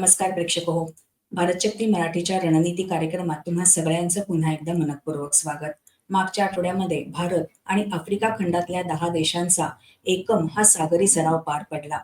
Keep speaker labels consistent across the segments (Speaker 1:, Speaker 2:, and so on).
Speaker 1: नमस्कार प्रेक्षक हो भारत शक्ती मराठीच्या रणनीती कार्यक्रमात तुम्हा सगळ्यांचं पुन्हा एकदा मनपूर्वक स्वागत. मागच्या आठवड्यामध्ये भारत आणि आफ्रिका खंडातल्या दहा देशांचा एकम हा सागरी सराव पार पडला.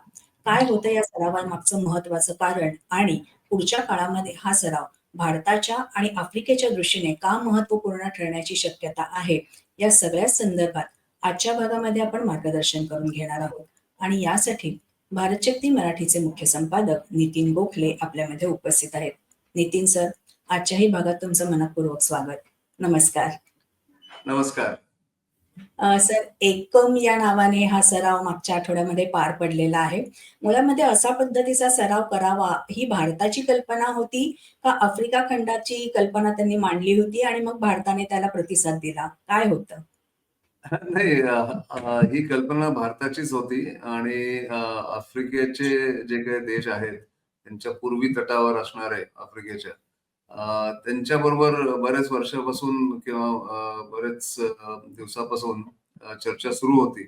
Speaker 1: काय होतं या सरावामागचं महत्वाचं कारण आणि पुढच्या काळामध्ये हा सराव भारताच्या आणि आफ्रिकेच्या दृष्टीने का महत्त्वपूर्ण ठरण्याची शक्यता आहे या सगळ्या संदर्भात आजच्या भागामध्ये आपण मार्गदर्शन करून घेणार आहोत. आणि यासाठी भारतशक्ती मराठीचे मुख्य संपादक नितीन गोखले आपल्यामध्ये उपस्थित आहेत. नितीन सर आजच्याही भागात तुमचं मनपूर्वक स्वागत. नमस्कार.
Speaker 2: नमस्कार.
Speaker 1: अ, सर एकम या नावाने हा सराव मागच्या आठवड्यामध्ये पार पडलेला आहे. मुळामध्ये असा पद्धतीचा सराव करावा ही भारताची कल्पना होती का आफ्रिका खंडाची कल्पना त्यांनी मांडली होती आणि मग भारताने त्याला प्रतिसाद दिला? काय होतं?
Speaker 2: नाही अ, अ, ही कल्पना भारताचीच होती आणि अ, आफ्रिकेचे जे काही देश आहेत त्यांच्या पूर्वी तटावर असणारे आफ्रिकेच्या अ, त्यांच्याबरोबर बरेच वर्षापासून किंवा अ, बरेच अ, दिवसापासून अ, चर्चा सुरू होती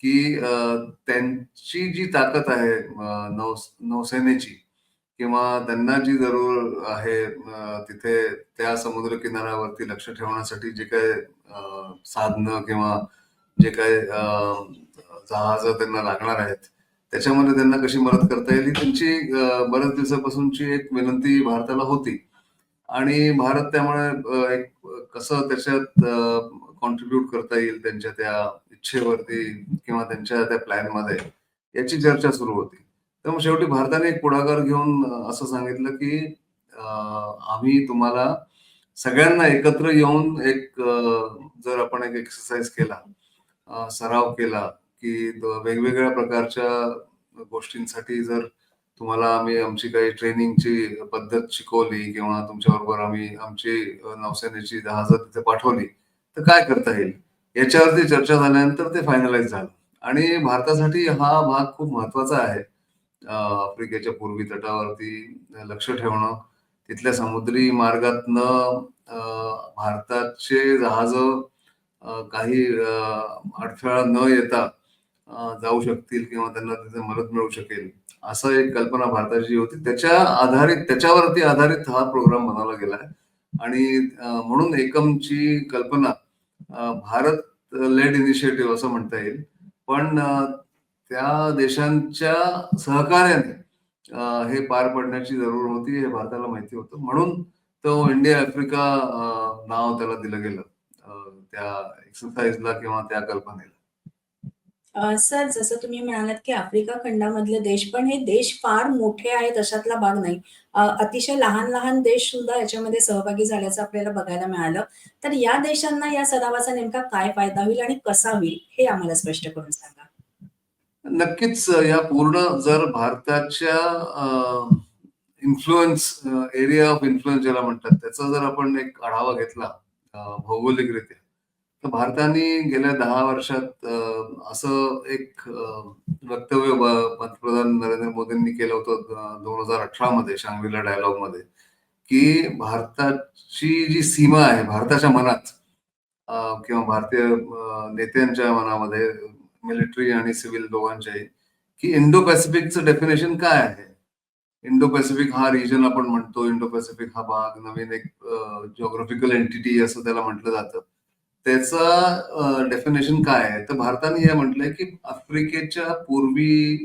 Speaker 2: की अ, त्यांची जी ताकद आहे अ, नौ नौसेनेची किंवा त्यांना जी जरूर आहे तिथे त्या समुद्र किनाऱ्यावरती लक्ष ठेवण्यासाठी जे काही अ, साधनं किंवा जे काही जहाज त्यांना लागणार आहेत त्याच्यामध्ये त्यांना कशी मदत करता येईल ही त्यांची अ, बऱ्याच दिवसापासूनची एक विनंती भारताला होती. आणि भारत त्यामुळे एक कसं त्याच्यात कॉन्ट्रीब्युट करता येईल त्यांच्या त्या इच्छेवरती किंवा त्यांच्या त्या प्लॅनमध्ये याची चर्चा सुरू होती. तर मग शेवटी भारताने एक पुढाकार घेऊन असं सांगितलं की आम्ही तुम्हाला सगळ्यांना एकत्र येऊन एक जर आपण एक एक्सरसाइज केला सराव केला की वेगवेगळ्या प्रकारच्या गोष्टींसाठी जर तुम्हाला आम्ही आमची काही ट्रेनिंगची पद्धत शिकवली किंवा तुमच्याबरोबर आम्ही आमची नौसेनेची नौसेनेची जहाजं तिथे पाठवली तर काय करता येईल? याच्यावरती चर्चा झाल्यानंतर ते फायनलाइज झालं. आणि भारतासाठी हा भाग खूप महत्त्वाचा आहे. आफ्रिकेच्या पूर्वी तटावरती लक्ष ठेवणं तिथल्या समुद्री मार्गातनं भारताचे जहाज काही अडथळा न येता जाऊ शकतील किंवा त्यांना तिथे मदत मिळू शकेल असं एक कल्पना भारताची होती. त्याच्या आधारित त्याच्यावरती आधारित हा प्रोग्राम बनवला आहे. आणि म्हणून एकमची कल्पना भारत लेड इनिशिएटिव्ह असं म्हणता येईल. पण त्या देशांच्या सहकार्याने हे पार पडण्याची जरूर होती हे भारताला माहिती होतं. म्हणून तो इंडिया आफ्रिका नाव त्याला दिलं गेलं त्या एक्सरसाइजला किंवा त्या कल्पनेला.
Speaker 1: सर जसं तुम्ही म्हणालात की आफ्रिका खंडामधले देश पण हे देश फार मोठे आहेत अशातला भाग नाही. अतिशय लहान लहान देश सुद्धा याच्यामध्ये सहभागी झाल्याचं आपल्याला बघायला मिळालं. तर या देशांना या सरावाचा नेमका काय फायदा होईल आणि कसा होईल हे आम्हाला स्पष्ट करून सांगा.
Speaker 2: नक्कीच या पूर्ण जर भारताच्या इन्फ्लुएन्स एरिया ऑफ इन्फ्लुएन्स ज्याला म्हणतात त्याचा जर आपण एक आढावा घेतला भौगोलिकरित्या तर भारताने गेल्या दहा वर्षात असं एक वक्तव्य पंतप्रधान नरेंद्र मोदींनी केलं होतं दोन हजार अठरा मध्ये शांगरीला डायलॉगमध्ये की भारताची जी सीमा आहे भारताच्या मनात किंवा भारतीय नेत्यांच्या मनामध्ये मिलिटरी आणि सिव्हिल दोघांच्याही की इंडो पॅसिफिकचं डेफिनेशन काय आहे? इंडो पॅसिफिक हा रिजन आपण म्हणतो इंडो पॅसिफिक हा भाग नवीन एक जिओग्राफिकल एंटिटी असं त्याला म्हटलं जातं. त्याचा डेफिनेशन काय आहे? तर भारताने हे म्हटलंय की आफ्रिकेच्या पूर्वी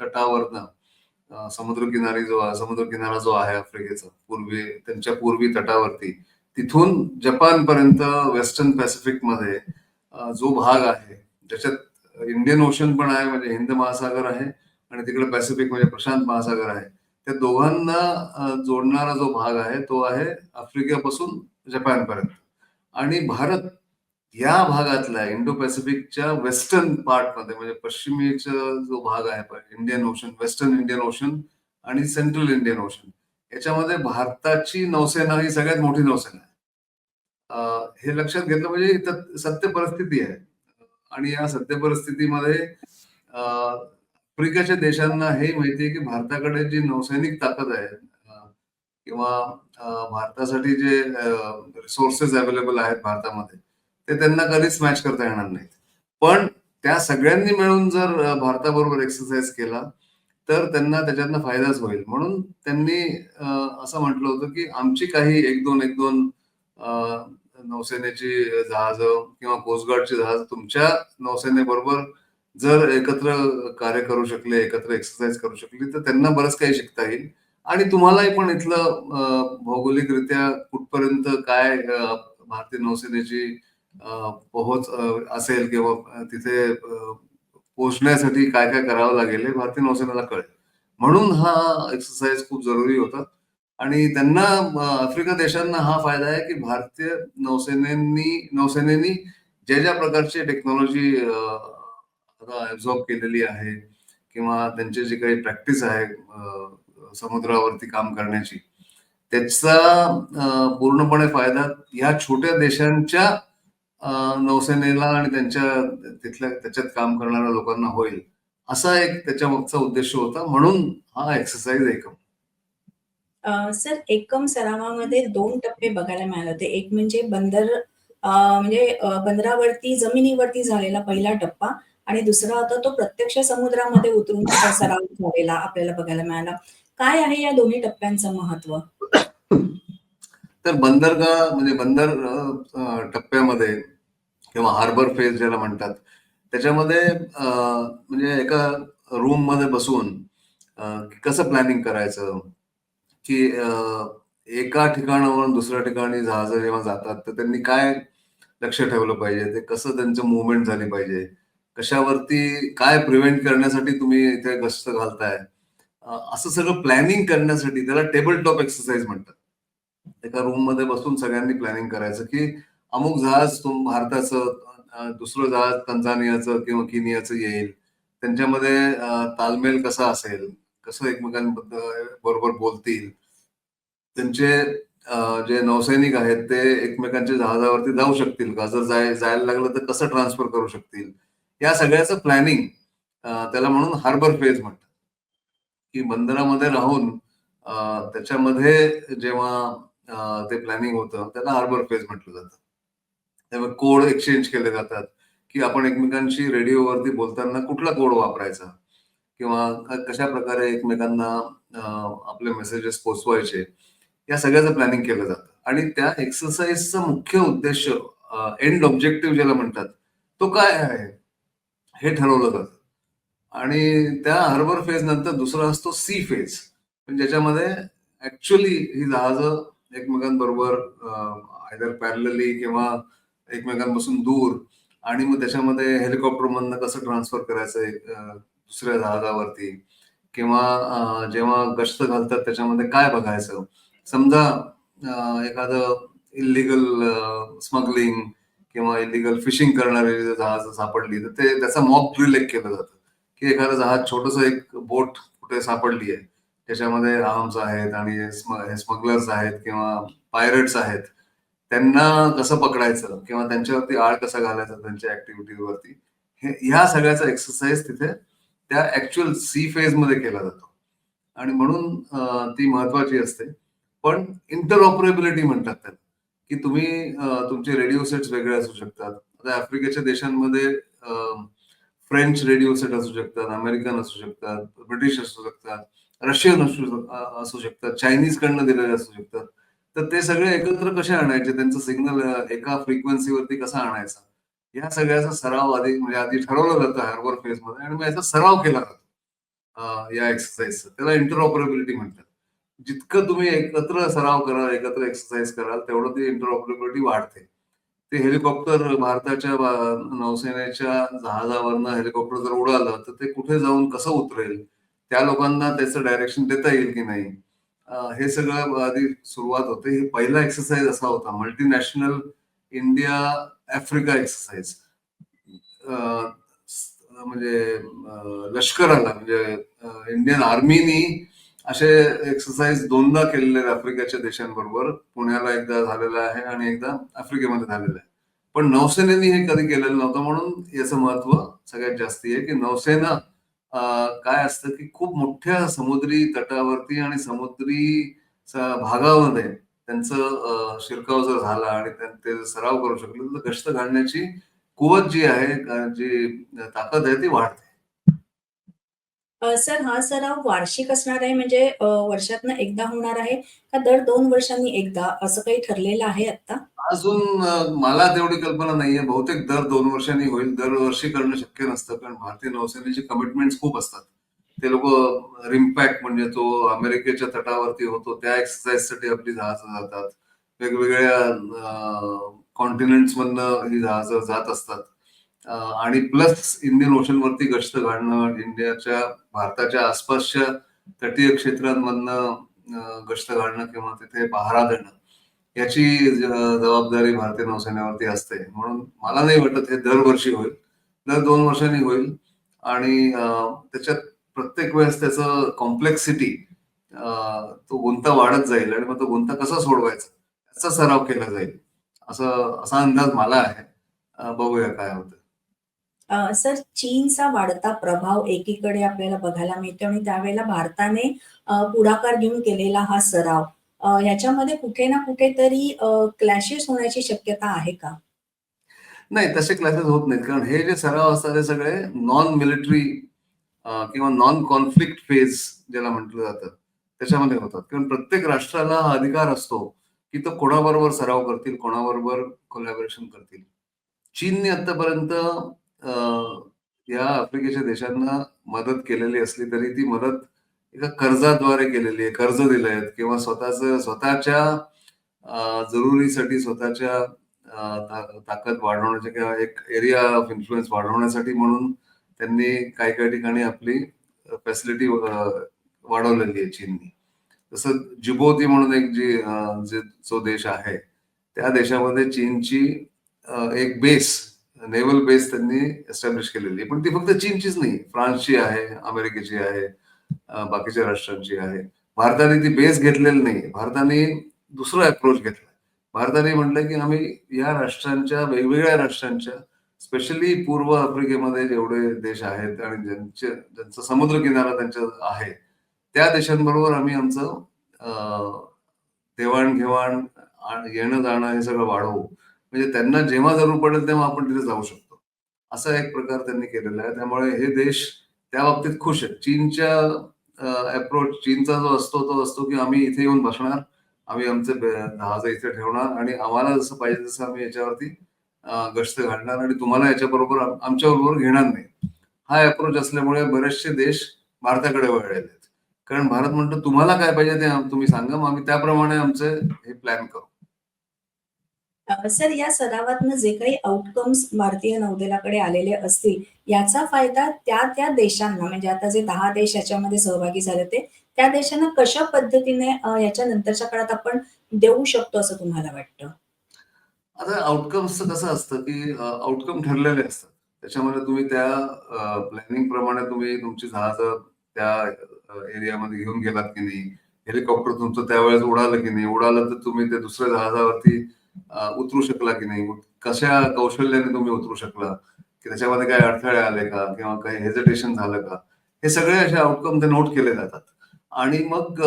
Speaker 2: तटावरनं समुद्रकिनारी जो आहे समुद्रकिनारा जो आहे आफ्रिकेचा पूर्वी त्यांच्या पूर्वी तटावरती तिथून जपान पर्यंत वेस्टर्न पॅसिफिकमध्ये जो भाग आहे ज्याच्यात इंडियन ओशन पण आहे म्हणजे हिंद महासागर आहे आणि तिकडे पॅसिफिक म्हणजे प्रशांत महासागर आहे. त्या दोघांना जोडणारा जो भाग आहे तो आहे आफ्रिकेपासून जपान पर्यंत आणि भारत या भागातला इंडो पॅसिफिकच्या वेस्टर्न पार्टमध्ये म्हणजे पश्चिमेचा जो भाग आहे Indian Ocean western Indian Ocean आणि सेंट्रल इंडियन ओशन याच्यामध्ये भारताची नौसेना ही सगळ्यात मोठी नौसेना आहे. हे लक्षात घेतलं म्हणजे सत्य परिस्थिती आहे. आणि या सद्य परिस्थितीमध्ये आफ्रिकाच्या देशांना हे माहिती आहे की भारताकडे जी नौसैनिक ताकद आहे किंवा भारतासाठी जे रिसोर्सेस अवेलेबल आहेत भारतामध्ये ते त्यांना कधीच मॅच करता येणार नाहीत. पण त्या सगळ्यांनी मिळून जर भारताबरोबर एक्सरसाइज केला तर त्यांना त्याच्यातनं फायदाच होईल. म्हणून त्यांनी असं म्हटलं होतं की आमची काही एक दोन एक दोन नौसेनेची जहाज किंवा कोस्टगार्डची जहाज तुमच्या नौसेनेबरोबर जर एकत्र कार्य करू शकले एकत्र एक्सरसाइज करू शकली तर त्यांना बरंच काही शिकता येईल. आणि तुम्हालाही पण इथलं भौगोलिकरित्या कुठपर्यंत काय भारतीय नौसेनेची पोहोच असेल किंवा तिथे पोहोचण्यासाठी काय काय करावं लागेल हे भारतीय नौसेनेला कळेल. म्हणून हा एक्सरसाइज खूप जरुरी होता. आणि त्यांना आफ्रिका देशांना हा फायदा आहे की भारतीय नौसेनेनी नौसेनेनी ज्या ज्या प्रकारची टेक्नॉलॉजी आता ऍब्झॉर्ब केलेली आहे किंवा त्यांची जी काही प्रॅक्टिस आहे समुद्रावरती काम करण्याची त्याचा पूर्णपणे फायदा ह्या छोट्या देशांच्या नौसेनेला आणि त्यांच्या तिथल्या त्याच्यात काम करणाऱ्या लोकांना होईल. असा एक त्याच्या मागचा उद्देश होता. म्हणून हा एक्सरसाइज एकम.
Speaker 1: अ, सर एकम सरावामध्ये दोन टप्पे बघायला मिळाले होते. एक म्हणजे बंदर अ, म्हणजे अ, बंदरावरती जमिनीवरती झालेला पहिला टप्पा आणि दुसरा होता तो प्रत्यक्ष समुद्रामध्ये उतरून त्याचा सराव झालेला आपल्याला बघायला मिळाला. काय आहे या दोन्ही टप्प्यांचं महत्त्व?
Speaker 2: तर बंदरगाह म्हणजे बंदर अ, अ, टप्प्यामध्ये किंवा हार्बर फेज ज्याला म्हणतात त्याच्यामध्ये अ, म्हणजे एका रूममध्ये बसून अ, कसं प्लॅनिंग करायचं की एका ठिकाणावरून दुसऱ्या ठिकाणी जहाजं जेव्हा जातात तर त्यांनी काय लक्ष ठेवलं पाहिजे? ते कसं त्यांचं मुवमेंट झाली पाहिजे? कशावरती काय प्रिव्हेंट करण्यासाठी तुम्ही इथे गस्त घालताय? असं सगळं प्लॅनिंग करण्यासाठी त्याला टेबल टॉप एक्सरसाइज म्हणतात. एका रूममध्ये बसून सगळ्यांनी प्लॅनिंग करायचं की अमुक जहाज तुम भारताचं दुसरं जहाज तंझानियाचं किंवा किनियाचं येईल. त्यांच्यामध्ये तालमेल कसा असेल? कसं एकमेकांबद्दल बरोबर बोलतील. त्यांचे जे नौसैनिक आहेत ते एकमेकांच्या जहाजावरती जाऊ शकतील का? जर जाय जायला लागलं तर कसं ट्रान्सफर करू शकतील? या सगळ्याचं प्लॅनिंग त्याला म्हणून हार्बर फेज म्हणतात. की बंदरामध्ये राहून त्याच्यामध्ये जेव्हा ते प्लॅनिंग होतं त्याला हार्बर फेज म्हटलं जातं. त्यामुळे कोड एक्सचेंज केले जातात. की आपण एकमेकांशी रेडिओवरती बोलताना कुठला कोड वापरायचा? किंवा कशा प्रकारे एकमेकांना आपले मेसेजेस पोचवायचे या सगळ्याचं प्लॅनिंग केलं जातं. आणि त्या एक्सरसाइजचा मुख्य उद्देश एंड ऑब्जेक्टिव्ह ज्याला म्हणतात तो काय आहे? हे ठरवलं जातं. आणि त्या हार्बर फेज नंतर दुसरा असतो सी फेज पण ज्याच्यामध्ये ऍक्च्युअली ही जहाजं एकमेकांबरोबर आयदर पॅरलली किंवा एकमेकांपासून दूर आणि मग त्याच्यामध्ये हेलिकॉप्टरमधनं कसं ट्रान्सफर करायचं दुसऱ्या जहाजावरती किंवा जेव्हा गस्त घालतात त्याच्यामध्ये काय बघायचं? समजा एखादं इलिगल स्मगलिंग किंवा इलिगल फिशिंग करणारे जहाज सापडली तर ते त्याचा मॉक ड्रिल एक केलं जातं. की एखादं जहाज छोटस एक बोट कुठे सापडली आहे त्याच्यामध्ये आर्म्स आहेत आणि स्मगलर्स आहेत किंवा पायरट्स आहेत त्यांना कसं पकडायचं किंवा त्यांच्यावरती आळ कसा घालायचा त्यांच्या ऍक्टिव्हिटीवरती हे ह्या सगळ्याचा एक्सरसाइज तिथे त्या ऍक्च्युअल सी फेजमध्ये केला जातो. आणि म्हणून ती महत्वाची असते. पण इंटरऑपरेबिलिटी म्हणतात त्याला. की तुम्ही तुमचे रेडिओ सेट्स वेगळे असू शकतात. आता आफ्रिकेच्या देशांमध्ये फ्रेंच रेडिओ सेट असू शकतात अमेरिकन असू शकतात ब्रिटिश असू शकतात रशियन असू असू शकतात चायनीज कडनं दिलेले असू शकतात. तर ते सगळे एकत्र कसे आणायचे? त्यांचं सिग्नल एका फ्रिक्वेन्सीवरती कसा आणायचा? या सगळ्याचा सराव आधी म्हणजे आधी ठरवलं जातं हार्बर फेजमध्ये आणि मग याचा सराव केला जातो या एक्सरसाइजचा त्याला इंटरऑपरेबिलिटी म्हणतात. जितकं तुम्ही एकत्र सराव कराल एकत्र एक्सरसाइज कराल तेवढं ती इंटरऑपरेबिलिटी वाढते. ते हेलिकॉप्टर भारताच्या नौसेनेच्या जहाजावरनं हेलिकॉप्टर जर उडालं तर ते कुठे जाऊन कसं उतरेल त्या लोकांना त्याचं डायरेक्शन देता येईल की नाही? हे सगळं आधी सुरुवात होते. हे पहिला एक्सरसाइज असा होता. मल्टीनॅशनल इंडिया आफ्रिका एक्सरसाइज म्हणजे लष्कराला म्हणजे इंडियन आर्मीनी असे एक्सरसाइज दोनदा केलेले आहेत आफ्रिकेच्या देशांबरोबर. पुण्याला एकदा झालेला आहे आणि एकदा आफ्रिकेमध्ये झालेलं आहे. पण नौसेनेने हे कधी केलेलं नव्हतं म्हणून याचं महत्त्व सगळ्यात जास्ती आहे की नौसेना काय असतं की खूप मोठ्या समुद्री तटावरती आणि समुद्री भागामध्ये त्यांचं शिरकाव जर झाला आणि त्यां- ते सराव करू शकले तर गस्त घालण्याची कुवत जी आहे जी ताकद आहे ती वाढते
Speaker 1: सर हा सराव वार्षिक असणार आहे म्हणजे वर्षातनं एकदा होणार आहे का दर 2 वर्षांनी एकदा असं काही ठरलेलं आहे आत्ता?
Speaker 2: अजून मला तेवढी कल्पना नाहीये. बहुतेक दर 2 वर्षांनी होईल. दरवर्षी करणं शक्य नसतं. कारण भारतीय नौसेनेचे कमिटमेंट्स खूप असतात. ते लोक रिमपॅक म्हणजे तो अमेरिकेच्या तटावरती होतो त्या एक्सरसाइजसाठी आपली जहाजं जातात. वेगवेगळ्या कॉन्टिनेंट्स मधनं ही जहाजं जात असतात. आणि प्लस इंडियन ओशन वरती गस्त घालणं, इंडियाच्या भारताच्या आसपासच्या तटीय क्षेत्रांमधनं अ, गस्त घालणं किंवा तिथे पहारा देणं याची जबाबदारी भारतीय नौसेनेवरती असते. म्हणून मला नाही वाटत हे दरवर्षी होईल. दर दोन वर्षांनी होईल आणि त्याच्यात प्रत्येक वेळेस त्याचं कॉम्प्लेक्सिटी तो गुंता वाढत जाईल आणि मग तो गुंता कसा सोडवायचा याचा सराव केला जाईल. असं असा अंदाज मला आहे. बघूया काय होतं.
Speaker 1: सर चीनचा वाढता प्रभाव एकीकडे आपल्याला बघायला मिळतो आणि त्यावेळेला भारताने पुढाकार घेऊन केलेला हा सराव अ, ह्याच्यामध्ये कुठे ना कुठेतरी क्लॅशेस होण्याची शक्यता आहे का?
Speaker 2: नाही तसे क्लासेस होत नाहीत. कारण हे जे सराव असतात हे सगळे नॉन मिलिटरी किंवा नॉन कॉन्फ्लिक्ट फेज ज्याला म्हटलं जातं, त्याच्यामध्ये होतात. कारण प्रत्येक राष्ट्राला अधिकार असतो, की तो कोणाबरोबर सराव करतील, कोणाबरोबर कोलॅबोरेशन करतील. चीनने आतापर्यंत या आफ्रिकेच्या देशांना मदत केलेली असली तरी ती मदत एका कर्जाद्वारे केलेली आहे. कर्ज दिलंय किंवा स्वतःचं स्वतःच्या जरुरीसाठी स्वतःच्या ताकद वाढवण्याच्या किंवा एक एरिया ऑफ इन्फ्लुएन्स वाढवण्यासाठी म्हणून त्यांनी काही-काही ठिकाणी आपली फॅसिलिटी वाढवलेली आहे चीननी. तसं जिबोती म्हणून एक जी जे जो देश आहे, त्या देशामध्ये चीनची एक बेस, नेव्हल बेस त्यांनी एस्टॅब्लिश केलेली आहे. पण ती फक्त चीनचीच नाही, फ्रान्सची आहे, अमेरिकेची आहे, बाकीच्या राष्ट्रांची आहे. भारताने ती बेस घेतलेली नाही. भारताने दुसरा अप्रोच घेतला. भारताने म्हटलं, की आम्ही या राष्ट्रांच्या वेगवेगळ्या राष्ट्रांच्या स्पेशली पूर्व आफ्रिकेमध्ये जेवढे देश आहेत आणि ज्यांचे ज्यांचा समुद्रकिनारा त्यांच्या आहे, त्या देशांबरोबर आम्ही आमचं देवाणघेवाण आणि येणं-जाणं हे सगळं वाढवू. म्हणजे त्यांना जेव्हा जरूर पडेल तेव्हा आपण तिथे जाऊ शकतो. असा एक प्रकार त्यांनी केलेला आहे. त्यामुळे हे देश त्या बाबतीत खुश आहेत. चीनच्या अप्रोच चीनचा जो असतो तो असतो, की आम्ही इथे येऊन बसणार. आम्ही आमचे ब इथे ठेवणार आणि आम्हाला जसं पाहिजे तसं आम्ही याच्यावरती गस्त घालणार आणि तुम्हाला याच्याबरोबर आमच्या बरोबर घेणार नाही. हा अप्रोच असल्यामुळे बरेचसे देश भारताकडे वळलेले आहेत. कारण भारत म्हणतो, "तुम्हाला काय पाहिजे ते तुम्ही सांगा, मग आम्ही त्याप्रमाणे आमचे हे प्लॅन करू."
Speaker 1: सर या सरावातनं जे काही आउटकम्स भारतीय नौदलाकडे आलेले असतील, याचा फायदा त्या-त्या देशांना म्हणजे आता जे दहा देश याच्यामध्ये सहभागी झाले ते, त्या देशांना कशा पद्धतीने याच्या नंतरच्या काळात आपण देऊ शकतो असं तुम्हाला वाटतं?
Speaker 2: आता आउटकम्सचं कसं असतं, की आउटकम ठरलेले असतात. त्याच्यामध्ये तुम्ही त्या प्लॅनिंग प्रमाणे तुम्ही तुमची जहाजं त्या एरियामध्ये घेऊन गेलात की नाही, हेलिकॉप्टर तुमचं त्यावेळेस उडालं की नाही, उडालं तर तुम्ही ते दुसऱ्या जहाजावरती उतरू शकला की नाही, कशा कौशल्याने तुम्ही उतरू शकला, की त्याच्यामध्ये काही अडथळे आले का किंवा काही हेजिटेशन झालं का? हे सगळे असे आउटकम ते नोट केले जातात. आणि मग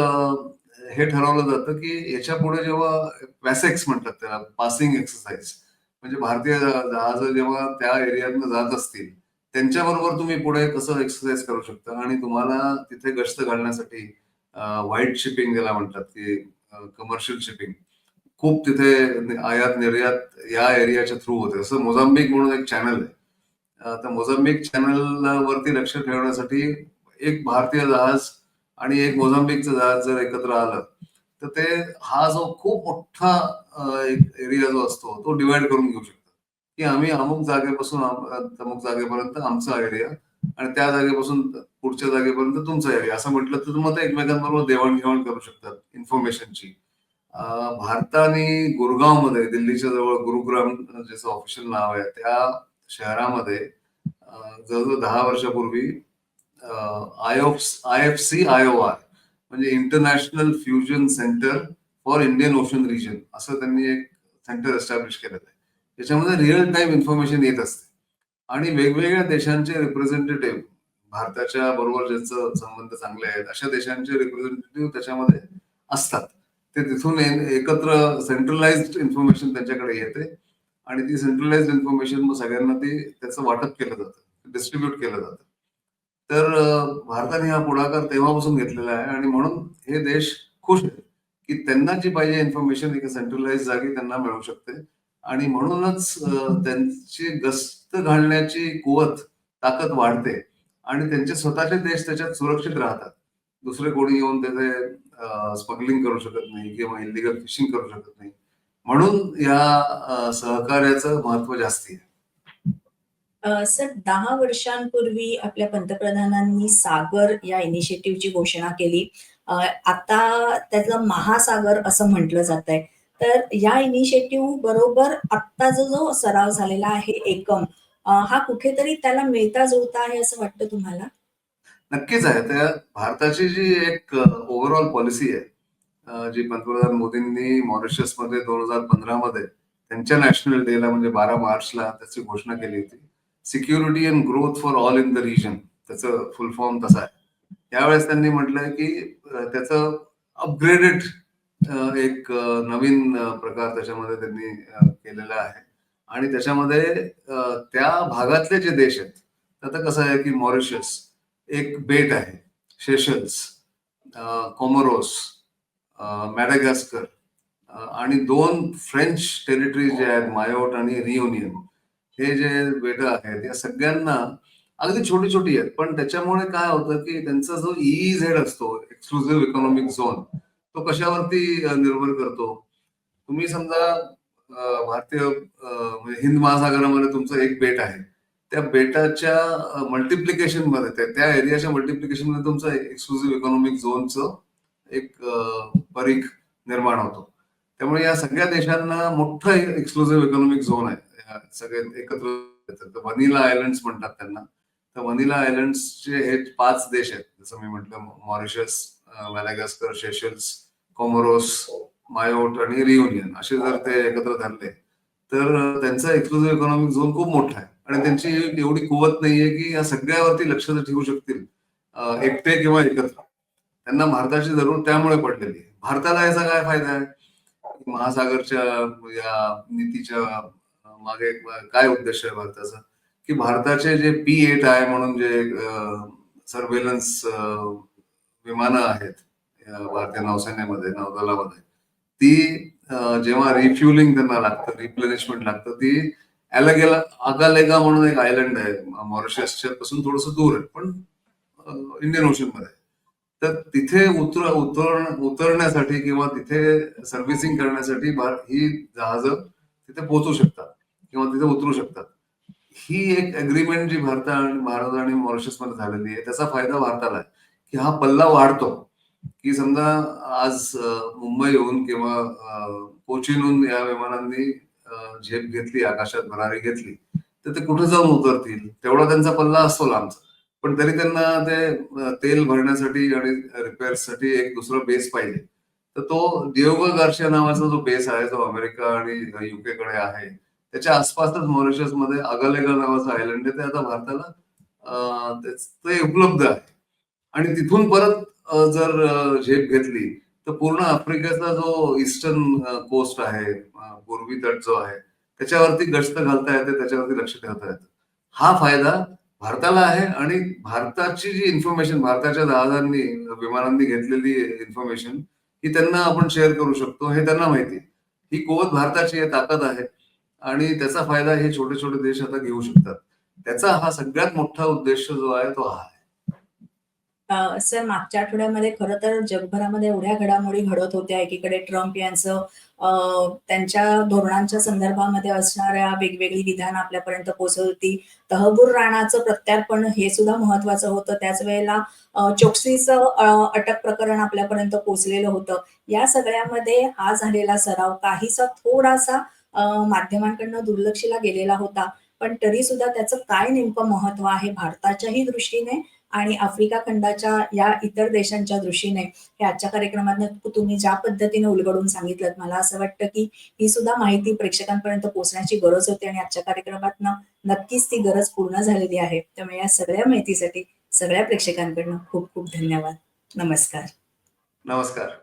Speaker 2: हे ठरवलं जातं, की याच्यापुढे जेव्हा पॅसेक्स म्हणतात त्याला, पासिंग एक्सरसाइज. म्हणजे भारतीय जहाज जेव्हा त्या एरियातनं जात असतील, त्यांच्याबरोबर तुम्ही पुढे कसं एक्सरसाइज करू शकता आणि तुम्हाला तिथे गस्त घालण्यासाठी व्हाईट शिपिंग ज्याला म्हणतात, की कमर्शियल शिपिंग. खूप तिथे आयात-निर्यात या एरियाच्या थ्रू होते. जसं मोझाम्बिक म्हणून एक चॅनल आहे. तर मोझाम्बिक चॅनलवरती लक्ष ठेवण्यासाठी एक भारतीय जहाज आणि एक मोझांबिकचं जहाज जर एकत्र आलं, तर ते हा जो खूप मोठा एक एरिया जो असतो, तो डिवाइड करून घेऊ शकतो, की आम्ही अमुक जागेपासून अमुक जागेपर्यंत आमचा एरिया आणि त्या जागेपासून पुढच्या जागेपर्यंत तुमचा एरिया असं म्हटलं तर मग ते एकमेकांबरोबर देवाणघेवाण करू शकतात इन्फॉर्मेशनची. भारताने गुरगावमध्ये दिल्लीच्या जवळ गुरुग्राम ज्याचं ऑफिशियल नाव आहे, त्या शहरामध्ये जवळजवळ दहा वर्षापूर्वी अ, आयऑक्स I F C I O R म्हणजे international fusion centre for Indian Ocean region असं त्यांनी एक सेंटर एस्टॅब्लिश केलेलं आहे. त्याच्यामध्ये रिअल टाईम इन्फॉर्मेशन येत असते आणि वेगवेगळ्या देशांचे रिप्रेझेंटेटिव्ह भारताच्या बरोबर ज्यांचं संबंध चांगले आहेत, अशा देशांचे रिप्रेझेंटेटिव्ह त्याच्यामध्ये असतात. ते तिथून एकत्र सेंट्रलाइज इन्फॉर्मेशन त्यांच्याकडे येते आणि ती सेंट्रलाइज्ड इन्फॉर्मेशन मग सगळ्यांना ती त्याचं वाटप केलं जातं, डिस्ट्रीब्युट केलं जातं. तर भारताने हा पुढाकार तेव्हापासून घेतलेला आहे आणि म्हणून हे देश खुश आहे की त्यांना जी पाहिजे इन्फॉर्मेशन एका सेंट्रलाइज जागी त्यांना मिळू शकते. आणि म्हणूनच त्यांची गस्त घालण्याची कुवत ताकद वाढते आणि त्यांचे स्वतःचे देश त्याच्यात सुरक्षित राहतात. दुसरे कोणी येऊन त्याचे स्मगलिंग करू शकत नाही किंवा इलिगल फिशिंग करू शकत नाही. म्हणून या सहकार्याचं महत्त्व जास्ती आहे.
Speaker 1: सर दहा वर्षांपूर्वी आपल्या पंतप्रधानांनी सागर या इनिशिएटिव्हची घोषणा केली. आता त्याचं महासागर असं म्हटलं जातंय. तर या इनिशिएटिव्ह बरोबर आत्ता जो सराव झालेला आहे एकम हा कुठेतरी त्याला मिळता-जुळता आहे असं वाटतं तुम्हाला?
Speaker 2: नक्कीच आहे. त्या भारताची जी एक ओव्हरऑल पॉलिसी आहे, जी पंतप्रधान मोदींनी मॉरिशियसमध्ये दोन हजार पंधरा मध्ये त्यांच्या नॅशनल डेला म्हणजे 12 मार्चला त्याची घोषणा केली होती. Security and growth for all in the region त्याचं फुल फॉर्म तसा आहे. त्यावेळेस त्यांनी म्हटलंय की त्याचं अपग्रेडेड एक नवीन प्रकार त्याच्यामध्ये त्यांनी केलेला आहे आणि त्याच्यामध्ये त्या भागातले जे देश आहेत, आता कसं आहे की मॉरिशस एक बेट आहे. शेशल्स कॉमोरोस कोमोरोस, मॅडागास्कर आणि दोन फ्रेंच टेरिटरीज जे आहेत मायोट आणि रियुनियन. हे जे बेटं आहेत, या सगळ्यांना अगदी छोटी-छोटी आहेत. पण त्याच्यामुळे काय होतं की त्यांचा जो ई झेड असतो, एक्सक्लुझिव्ह इकॉनॉमिक झोन, तो कशावरती निर्भर करतो? तुम्ही समजा भारतीय म्हणजे हिंद महासागरामध्ये तुमचं एक बेट आहे. त्या बेटाच्या मल्टिप्लिकेशनमध्ये त्या त्या एरियाच्या मल्टिप्लिकेशनमध्ये तुमचं एक्सक्लुझिव्ह इकॉनॉमिक झोनचं एक परीख निर्माण होतो. त्यामुळे या सगळ्या देशांना मोठं एक्सक्लुझिव्ह इकॉनॉमिक झोन आहे. सगळे एकत्र वनिला तर आयलंड्स म्हणतात त्यांना. तर वनिला आयलंड्सचे हे पाच देश आहेत. जसं मी म्हटलं मॉरिशस, अ, शेशल्स सेशल्स, मायोट आणि रियुनियन असे जर ते एकत्र धरले, तर त्यांचा एक्सक्लुझिव्ह इकॉनॉमिक झोन खूप मोठा आहे आणि त्यांची एवढी कुवत नाहीये की या सगळ्यावरती लक्ष ठेवू शकतील एकटे किंवा एकत्र. त्यांना भारताची जरूर त्यामुळे पडलेली आहे. भारताला याचा काय फायदा आहे? महासागरच्या या नीतीच्या मागे काय उद्देश आहे भारताचा? की भारताचे जे पी एट आय म्हणून जे सर्वेलन्स सर्व्हेलन्स विमानं आहेत भारतीय नौसेनेमध्ये, नौदलामध्ये, ती जेव्हा रिफ्युलिंग त्यांना लागतं, रिप्लेनिशमेंट लागतं, ती अॅलागेला अगालेगा म्हणून एक आयलंड आहे मॉरिशसच्या पासून थोडंसं दूर आहे, पण इंडियन ओशनमध्ये तर तिथे उतर उतर उतरण्यासाठी किंवा तिथे सर्व्हिसिंग करण्यासाठी ही जहाज तिथे पोहोचू शकतात किंवा तिथे उतरू शकतात. ही एक अग्रीमेंट जी भारता भारत आणि मॉरिशसमध्ये झालेली आहे, त्याचा फायदा भारताला आहे, की हा पल्ला वाढतो, की समजा आज मुंबईहून किंवा कोचीनहून या विमानांनी झेप घेतली, आकाशात भरारी घेतली, तर ते कुठे जाऊन उतरतील? तेवढा त्यांचा पल्ला असतो लांबचा. पण तरी त्यांना ते तेल भरण्यासाठी आणि रिपेअर्ससाठी एक दुसरा बेस पाहिजे. तर तो डिएगो गार्शिया नावाचा जो बेस आहे, जो अमेरिका आणि युकेकडे आहे, त्याच्या आसपासच मॉरिशसमध्ये अगालेगा नावाचं आयलंड आहे. ते आता भारताला ते उपलब्ध आहे आणि तिथून परत जर झेप घेतली, तर पूर्ण आफ्रिकेचा जो ईस्टर्न कोस्ट आहे, पूर्वी तट जो आहे, त्याच्यावरती गस्त घालता येते, त्याच्यावरती लक्ष ठेवता येतं. हा फायदा भारताला आहे आणि भारताची जी इन्फॉर्मेशन भारताच्या जहाजांनी, विमानांनी घेतलेली इन्फॉर्मेशन ही त्यांना आपण शेअर करू शकतो, हे त्यांना माहिती आहे. ही कोवत भारताची आहे, ताकद आहे आणि त्याचा फायदा हे छोटे-छोटे देश आता घेऊ शकतात. त्याचा हा सगळ्यात मोठा उद्देश जो आहे, तो हा आहे.
Speaker 1: सर मागच्या आठवड्यामध्ये खरं तर जगभरामध्ये एवढ्या घडामोडी घडत होत्या. एकीकडे ट्रम्प यांचं त्यांच्या धोरणांच्या संदर्भामध्ये असणाऱ्या वेगवेगळी विधानं आपल्यापर्यंत पोहोचत होती. तहबूर राणाचं प्रत्यार्पण हे सुद्धा महत्वाचं होतं. त्याच वेळेला चोक्सीचं अटक प्रकरण आपल्यापर्यंत पोहोचलेलं होतं. या सगळ्यामध्ये हा झालेला सराव काहीसा थोडासा माध्यमांकडनं दुर्लक्षीला गेलेला होता. पण तरी सुद्धा त्याचं काय नेमकं महत्त्व आहे भारताच्याही दृष्टीने आणि आफ्रिका खंडाच्या या इतर देशांच्या दृष्टीने, हे आजच्या कार्यक्रमातनं तुम्ही ज्या पद्धतीने उलगडून सांगितलं मला असं वाटतं की ही सुद्धा माहिती प्रेक्षकांपर्यंत पोहोचण्याची गरज होती आणि आजच्या कार्यक्रमात नक्कीच ती गरज पूर्ण झालेली आहे. त्यामुळे या सगळ्या माहितीसाठी सगळ्या प्रेक्षकांकडनं खूप-खूप धन्यवाद. नमस्कार.
Speaker 2: नमस्कार.